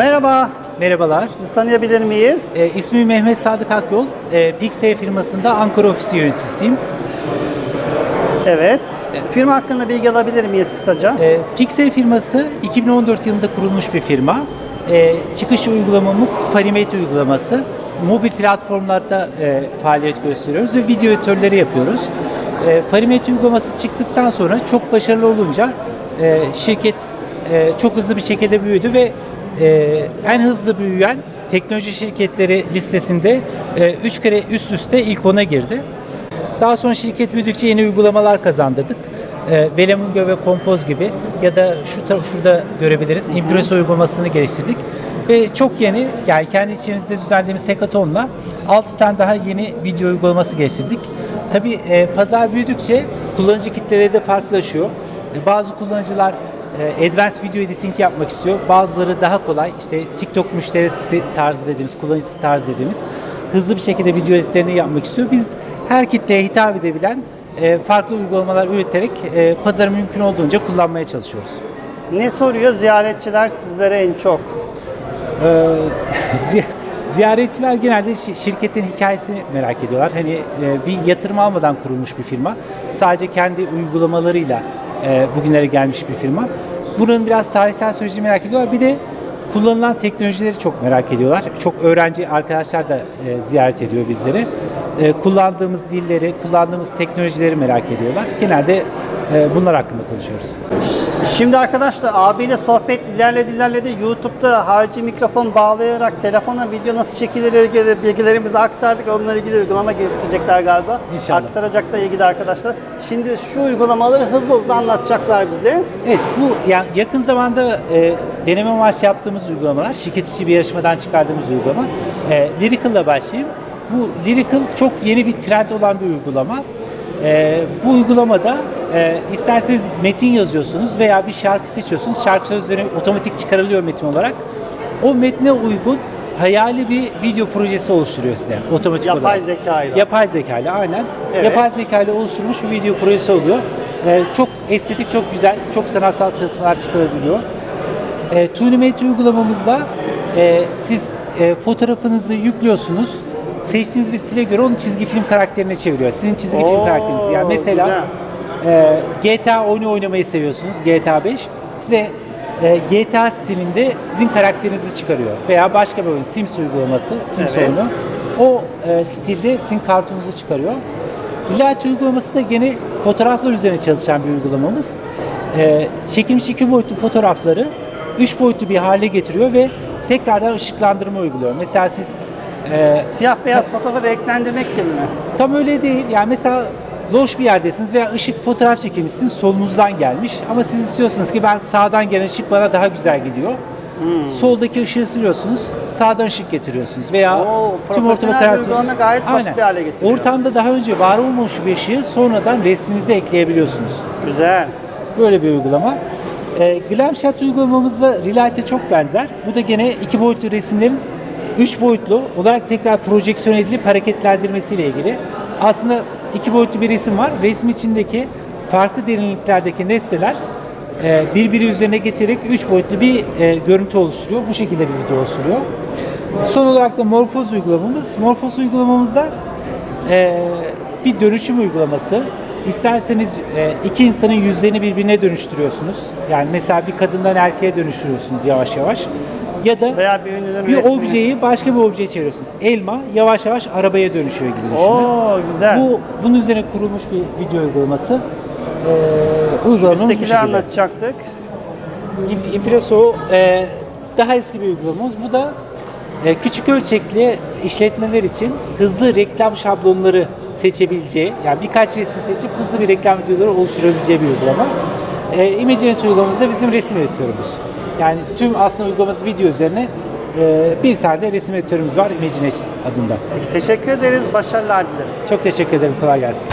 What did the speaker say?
Merhaba, Merhabalar. sizi tanıyabilir miyiz? E, ismim Mehmet Sadık Akyol. E, Pixel firmasında Ankara ofisi yöneticisiyim. Evet. Firma hakkında bilgi alabilir miyiz kısaca? E, Pixel firması 2014 yılında kurulmuş bir firma. E, çıkış uygulamamız Farimate uygulaması. Mobil platformlarda e, faaliyet gösteriyoruz ve video editörleri yapıyoruz. E, Farimate uygulaması çıktıktan sonra çok başarılı olunca e, şirket e, çok hızlı bir şekilde büyüdü ve e, en hızlı büyüyen teknoloji şirketleri listesinde 3 kere üst üste ilk ona girdi. Daha sonra şirket büyüdükçe yeni uygulamalar kazandırdık. E, Velemungo ve Kompoz gibi ya da şu şurada görebiliriz Impresso uygulamasını geliştirdik. Ve çok yeni yani kendi içimizde düzenlediğimiz hackathonla 6 tane daha yeni video uygulaması geliştirdik. Tabii e, pazar büyüdükçe kullanıcı kitleleri de farklılaşıyor. E, bazı kullanıcılar e, advanced video editing yapmak istiyor. Bazıları daha kolay işte TikTok müşterisi tarzı dediğimiz, kullanıcısı tarzı dediğimiz hızlı bir şekilde video editlerini yapmak istiyor. Biz her kitleye hitap edebilen e, farklı uygulamalar üreterek e, pazarı mümkün olduğunca kullanmaya çalışıyoruz. Ne soruyor ziyaretçiler sizlere en çok? Ee, zi- ziyaretçiler genelde şi- şirketin hikayesini merak ediyorlar. Hani e, bir yatırım almadan kurulmuş bir firma. Sadece kendi uygulamalarıyla e, bugünlere gelmiş bir firma. Buranın biraz tarihsel sürecini merak ediyorlar. Bir de kullanılan teknolojileri çok merak ediyorlar. Çok öğrenci arkadaşlar da e, ziyaret ediyor bizleri. E, kullandığımız dilleri, kullandığımız teknolojileri merak ediyorlar. Genelde e, bunlar hakkında konuşuyoruz. Şimdi arkadaşlar abiyle sohbet ilerledi ilerledi. YouTube'da harici mikrofon bağlayarak telefona video nasıl çekilir ilgili bilgilerimizi aktardık. Onunla ilgili uygulama geliştirecekler galiba. İnşallah. Aktaracaklar ilgili arkadaşlar. Şimdi şu uygulamaları hızlı hızlı anlatacaklar bize. Evet bu yani yakın zamanda e, deneme amaçlı yaptığımız uygulamalar, şirket içi bir yarışmadan çıkardığımız uygulama. E, Lyrical'la başlayayım. Bu Lyrical çok yeni bir trend olan bir uygulama. E, bu uygulamada e, isterseniz metin yazıyorsunuz veya bir şarkı seçiyorsunuz. Şarkı sözleri otomatik çıkarılıyor metin olarak. O metne uygun hayali bir video projesi oluşturuyor size otomatik Yapay olarak. zeka ile. Yapay zeka ile aynen. Evet. Yapay zeka ile oluşturulmuş bir video projesi oluyor. Ee, çok estetik, çok güzel, çok sanatsal çalışmalar çıkarabiliyor. E, Tunimate uygulamamızda e, siz e, fotoğrafınızı yüklüyorsunuz. Seçtiğiniz bir stile göre onu çizgi film karakterine çeviriyor. Sizin çizgi film Oo, karakteriniz. Yani mesela e, GTA oyunu oynamayı seviyorsunuz. GTA 5. Size e, GTA stilinde sizin karakterinizi çıkarıyor. Veya başka bir oyun Sims uygulaması, Sims Evet. oyunu. O e, stilde sizin kartonunuzu çıkarıyor. Reality uygulaması da gene fotoğraflar üzerine çalışan bir uygulamamız. E, çekilmiş iki boyutlu fotoğrafları üç boyutlu bir hale getiriyor ve tekrardan ışıklandırma uyguluyor. Mesela siz e, Siyah beyaz fotoğrafı renklendirmek gibi mi? Tam öyle değil. Yani mesela loş bir yerdesiniz veya ışık fotoğraf çekilmişsiniz solunuzdan gelmiş ama siz istiyorsunuz ki ben sağdan gelen ışık bana daha güzel gidiyor. Hmm. Soldaki ışığı siliyorsunuz, sağdan ışık getiriyorsunuz veya Oo, tüm ortamı profesyonel karartıyorsunuz. gayet basit bir hale getiriyor. Ortamda daha önce var olmamış bir ışığı sonradan resminize ekleyebiliyorsunuz. Güzel. Böyle bir uygulama. E, Glamshot uygulamamızda Relight'e çok benzer. Bu da gene iki boyutlu resimlerin üç boyutlu olarak tekrar projeksiyon edilip hareketlendirmesiyle ilgili. Aslında iki boyutlu bir resim var. Resim içindeki farklı derinliklerdeki nesneler e, birbiri üzerine geçerek üç boyutlu bir e, görüntü oluşturuyor. Bu şekilde bir video oluşturuyor. Son olarak da Morphoz uygulamamız. Morphoz uygulamamızda e, bir dönüşüm uygulaması. İsterseniz e, iki insanın yüzlerini birbirine dönüştürüyorsunuz. Yani mesela bir kadından erkeğe dönüştürüyorsunuz yavaş yavaş. Ya da Veya bir ünlünün bir resmini. objeyi başka bir objeye çeviriyorsunuz. Elma yavaş yavaş arabaya dönüşüyor gibi düşünün. Oo güzel. Bu bunun üzerine kurulmuş bir video uygulaması. Ee, uygulamamız bu Üsttekileri şekilde. anlatacaktık. Imp- Impresso e, daha eski bir uygulamamız. Bu da e, küçük ölçekli işletmeler için hızlı reklam şablonları seçebileceği, yani birkaç resim seçip hızlı bir reklam videoları oluşturabileceği bir uygulama. E, ImageNet uygulamamız da bizim resim editörümüz. Yani tüm aslında uygulaması video üzerine e, bir tane de resim editörümüz var ImageNet adında. Teşekkür ederiz. Başarılar dileriz. Çok teşekkür ederim. Kolay gelsin.